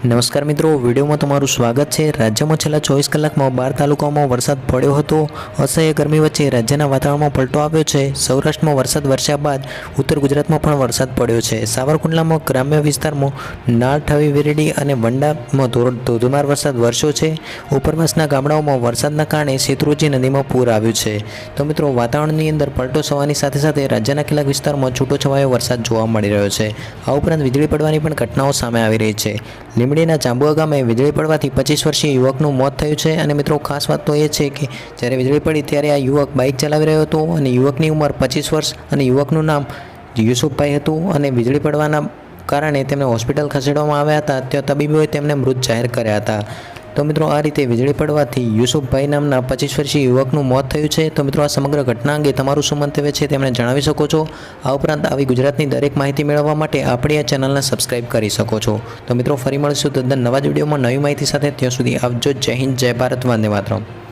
નમસ્કાર મિત્રો, વિડીયોમાં તમારું સ્વાગત છે. રાજ્યમાં છેલ્લા ચોવીસ કલાકમાં બાર તાલુકાઓમાં વરસાદ પડ્યો હતો. અસહ્ય ગરમી વચ્ચે રાજ્યના વાતાવરણમાં પલટો આવ્યો છે. સૌરાષ્ટ્રમાં વરસાદ વરસ્યા બાદ ઉત્તર ગુજરાતમાં પણ વરસાદ પડ્યો છે. સાવરકુંડલામાં ગ્રામ્ય વિસ્તારમાં નાળ ઠવી વેરડી અને વંડામાં ધોધમાર વરસાદ વરસ્યો છે. ઉપરવાસના ગામડાઓમાં વરસાદના કારણે શેત્રુજી નદીમાં પૂર આવ્યું છે. તો મિત્રો, વાતાવરણની અંદર પલટો થવાની સાથે સાથે રાજ્યના કેટલાક વિસ્તારમાં છૂટોછવાયો વરસાદ જોવા મળી રહ્યો છે. આ ઉપરાંત વીજળી પડવાની પણ ઘટનાઓ સામે આવી રહી છે. લીંબડીના ચાંબુઆ ગામે વીજળી પડવાથી પચીસ વર્ષીય યુવકનું મોત થયું છે. અને મિત્રો, ખાસ વાત તો એ છે કે જ્યારે વીજળી પડી ત્યારે આ યુવક બાઇક ચલાવી રહ્યો હતો અને યુવકની ઉંમર પચીસ વર્ષ અને યુવકનું નામ યુસુફભાઈ હતું. અને વીજળી પડવાના કારણે તેમને હોસ્પિટલ ખસેડવામાં આવ્યા હતા. ત્યાં તબીબોએ તેમને મૃત જાહેર કર્યા હતા. તો મિત્રો આ રીતે વીજળી પડવાથી યુસુફભાઈ નામના પચીસ વર્ષીય યુવકનું મોત થયું છે. તો મિત્રો આ સમગ્ર ઘટના અંગે તમારું શું મંતવ્ય છે તેમને જણાવી શકો છો. આ ઉપરાંત આવી ગુજરાતની દરેક માહિતી મેળવવા માટે આપણી આ ચેનલને સબસ્ક્રાઇબ કરી શકો છો. તો મિત્રો ફરી મળીશું. તદ્દન નવા જ વિડીયોમાં નવી માહિતી સાથે ત્યાં સુધી આવજો. જય હિન્દ, જય ભારત, વંદે માતરમ.